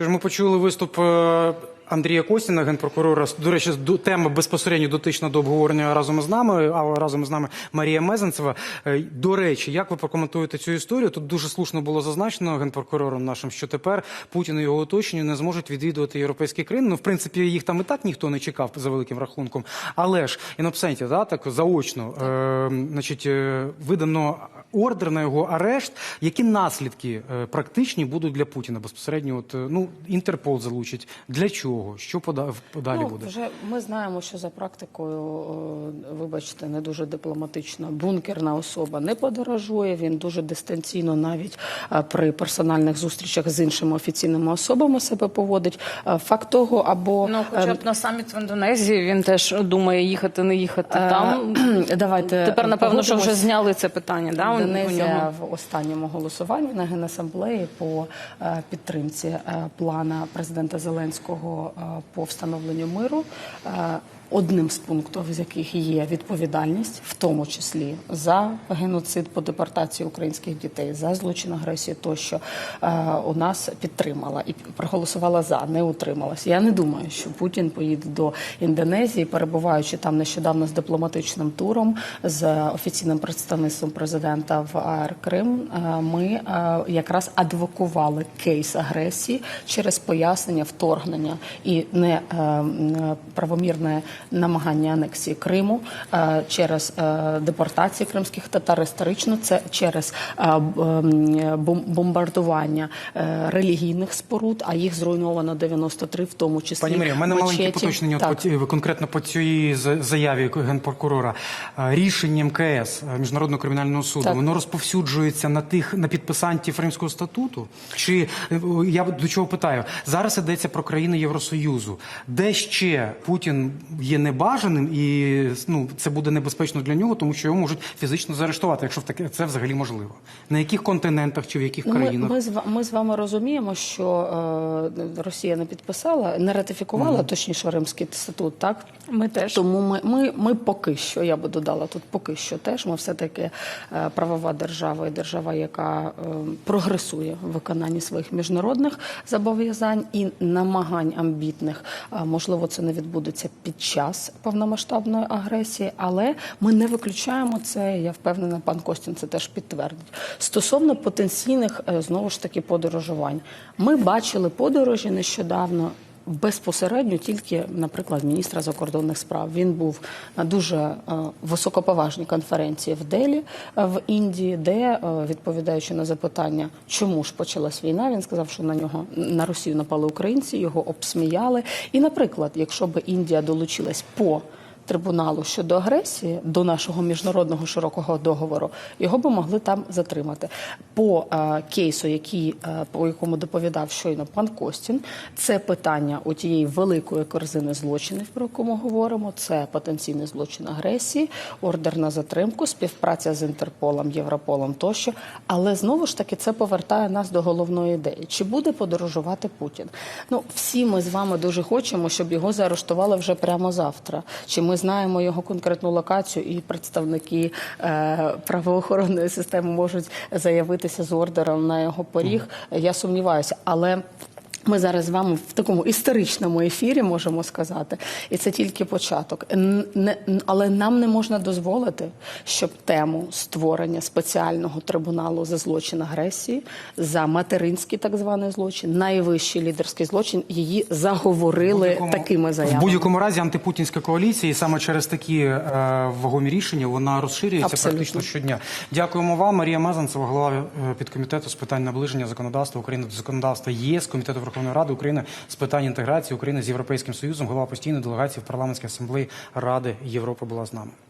Що ж ми почули виступ е, Андрія Костіна, генпрокурора. До речі, тема безпосередньо дотична до обговорення разом із нами, а разом із нами Марія Мезенцева. Е, До речі, як ви прокоментуєте цю історію? Тут дуже слушно було зазначено генпрокурором нашим, що тепер Путін і його оточення не зможуть відвідувати європейські країни. Ну, в принципі, їх там і так ніхто не чекав за великим рахунком. Але ж інопсенті, да, так заочно, е, значить, е, видано ордер на його арешт. Які наслідки е, практичні будуть для Путіна безпосередньо? От е, ну Інтерпол залучить для чого? Що пода- подалі ну, буде? Вже ми знаємо, що за практикою, е, вибачте, не дуже дипломатично, бункерна особа не подорожує. Він дуже дистанційно, навіть при персональних зустрічах з іншими офіційними особами себе поводить. Факт того, або Ну, хоча б на саміт в Індонезії він теж думає їхати, не їхати. Там давайте тепер напевно, що вже зняли це питання. Да, Індонезія в останньому голосуванні на генасамблеї по е, підтримці е, плана президента Зеленського е, по встановленню миру. Одним з пунктів, з яких є відповідальність, в тому числі за геноцид по депортації українських дітей, за злочин агресії, тощо е, у нас підтримала і проголосувала за, не утрималась. Я не думаю, що Путін поїде до Індонезії, перебуваючи там нещодавно з дипломатичним туром з офіційним представництвом президента в АР Крим. е, Ми е, якраз адвокували кейс агресії через пояснення вторгнення і не е, правомірне намагання анексії Криму е, через е, депортації кримських татар. Історично це через е, ем, бом- бомбардування релігійних споруд, а їх зруйновано 93, в тому числі Пані Марія, в мене маленьке поточнення от по конкретно по цій за- заяві генпрокурора. Рішення МКС е, Міжнародного кримінального суду Так. воно розповсюджується на тих на підписантів Римського статуту. Чи я до чого питаю? Зараз йдеться про країни Євросоюзу, де ще Путін є небажаним, і ну це буде небезпечно для нього, тому що його можуть фізично заарештувати, якщо в таке це взагалі можливо. На яких континентах чи в яких Ми, країнах? ми, з, ми з вами розуміємо, що е, Росія не підписала, не ратифікувала, точніше, Римський статут, так? Ми теж. Тому ми, ми, ми поки що, я би додала тут поки що теж, ми все-таки е, правова держава і держава, яка е, прогресує в виконанні своїх міжнародних зобов'язань і намагань амбітних. Е, можливо, це не відбудеться під час повномасштабної агресії, але ми не виключаємо це. Я впевнена, пан Костін це теж підтвердить. Стосовно потенційних е, знову ж таки подорожувань, ми бачили подорожі нещодавно. Безпосередньо тільки, наприклад, міністра закордонних справ він був на дуже е, високоповажній конференції в Делі е, в Індії, де е, відповідаючи на запитання, чому ж почалась війна, він сказав, що на нього на Росію напали українці, його обсміяли. І, наприклад, якщо б Індія долучилась по трибуналу щодо агресії до нашого міжнародного широкого договору, його би могли там затримати. По е, кейсу, який, е, по якому доповідав щойно пан Костін, це питання у тієї великої корзини злочинів, про яку ми говоримо. Це потенційний злочин агресії, ордер на затримку, співпраця з Інтерполом, Європолом тощо. Але знову ж таки це повертає нас до головної ідеї: чи буде подорожувати Путін? Ну всі ми з вами дуже хочемо, щоб його заарештували вже прямо завтра. Чи ми знаємо його конкретну локацію, і представники е, правоохоронної системи можуть заявитися з ордером на його поріг? Я сумніваюся, але. Ми зараз з вами в такому історичному ефірі можемо сказати, і це тільки початок. Але нам не можна дозволити, щоб тему створення спеціального трибуналу за злочин агресії, за материнський так званий злочин, найвищий лідерський злочин, її заговорили такими В заявами. будь-якому разі антипутінська коаліція, і саме через такі е, вагомі рішення вона розширюється Абсолютно. практично щодня. Дякуємо вам, Марія Мазанцева, голова е, підкомітету з питань наближення законодавства України до законодавства ЄС, комітету Верховної Ради України з питань інтеграції України з Європейським Союзом, голова постійної делегації в парламентській асамблеї Ради Європи була з нами.